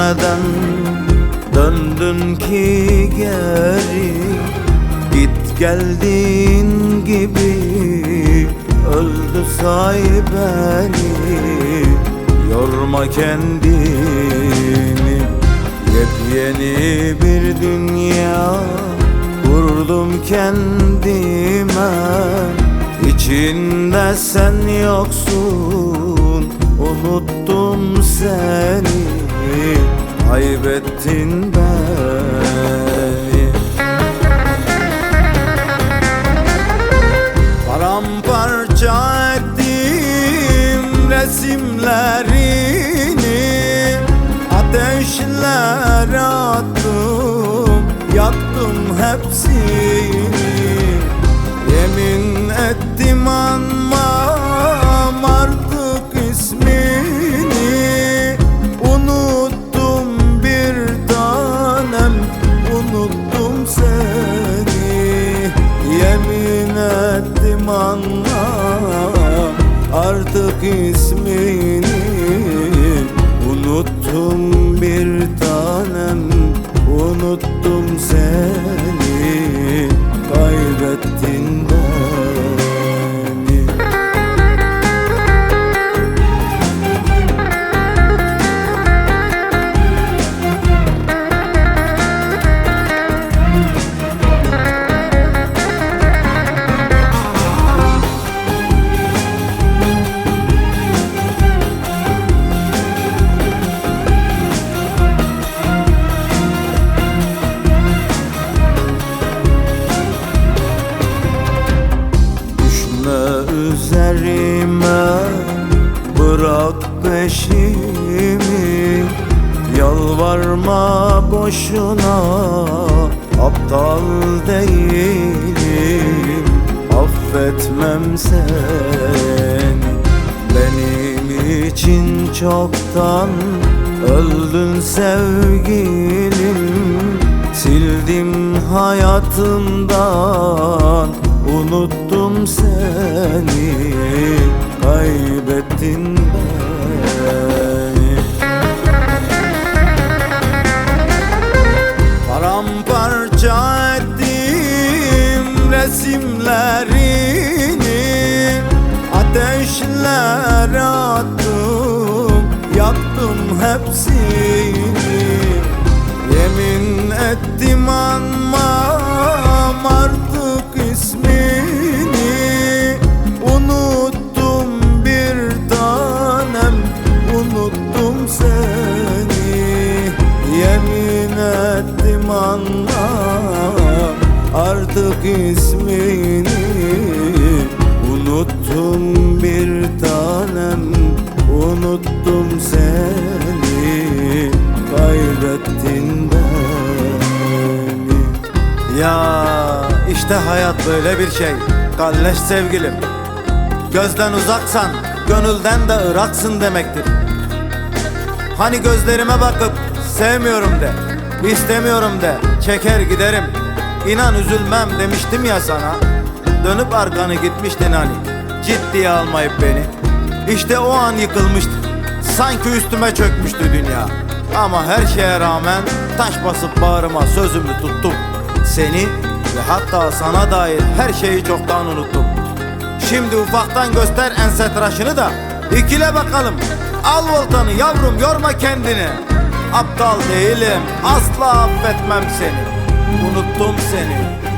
Neden döndün ki geri? Git geldiğin gibi öldü say beni. Yorma kendini. Yepyeni bir dünya kurdum kendime. İçinde sen yoksun Unuttum seni Kaybettin beni Paramparça ettim resimlerini Ateşler attım Yaktım hepsini ismini Unuttum bir tanem Unuttum seni üzerime Bırak peşimi. Yalvarma boşuna Aptal değilim. Affetmem seni. Benim için çoktan Öldün sevgilim. Sildim hayatımdan Unuttum seni Kaybettin beni. Paramparça ettim resimlerini Ateşler attım Yaktım hepsini. Yemin ettim anmam anmam artık ismini Unuttum bir tanem Unuttum seni Kaybettin beni. Ya işte hayat böyle bir şey Kalleş sevgilim. Gözden uzaksan Gönülden de ıraksın demektir. Hani gözlerime bakıp sevmiyorum de istemiyorum de çeker giderim. İnan üzülmem demiştim ya sana. Dönüp arkanı gitmiştin hani Ciddiye almayıp beni. İşte o an yıkılmıştı. Sanki üstüme çökmüştü dünya. Ama her şeye rağmen Taş basıp bağrıma sözümü tuttum. Seni ve hatta sana dair her şeyi çoktan unuttum. Şimdi ufaktan göster ense tıraşını da ikile bakalım. Al voltanı yavrum yorma kendini Aptal değilim. Asla affetmem seni. Unuttum seni